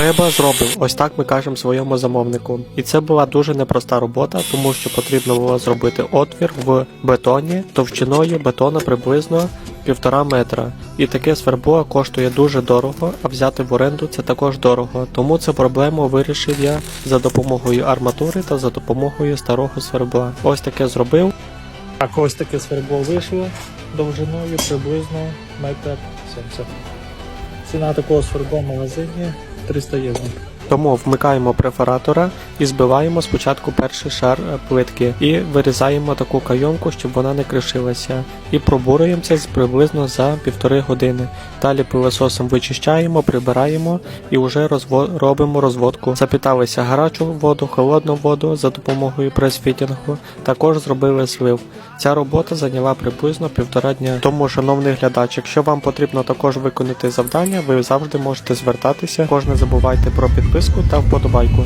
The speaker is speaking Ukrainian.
Треба зробив, ось так ми кажемо своєму замовнику. І це була дуже непроста робота, тому що потрібно було зробити отвір в бетоні товщиною бетона приблизно півтора метра. І таке свербло коштує дуже дорого, а взяти в оренду це також дорого. Тому цю проблему вирішив я за допомогою арматури та за допомогою старого свербла. Ось таке зробив. Так, ось таке свербло вийшло довжиною приблизно метр 70. Ціна такого свербла в магазині 300 євро. Тому вмикаємо префоратора і збиваємо спочатку перший шар е, плитки і вирізаємо таку кайонку, щоб вона не кришилася. І пробуруємо це приблизно за півтори години. Далі пилососом вичищаємо, прибираємо і вже розво- робимо розводку. Запіталися гарячу воду, холодну воду за допомогою прес-фітінгу. Також зробили слив. Ця робота зайняла приблизно півтора дня. Тому, шановний глядач, якщо вам потрібно також виконати завдання, ви завжди можете звертатися. Також не забувайте про підписку та вподобайку.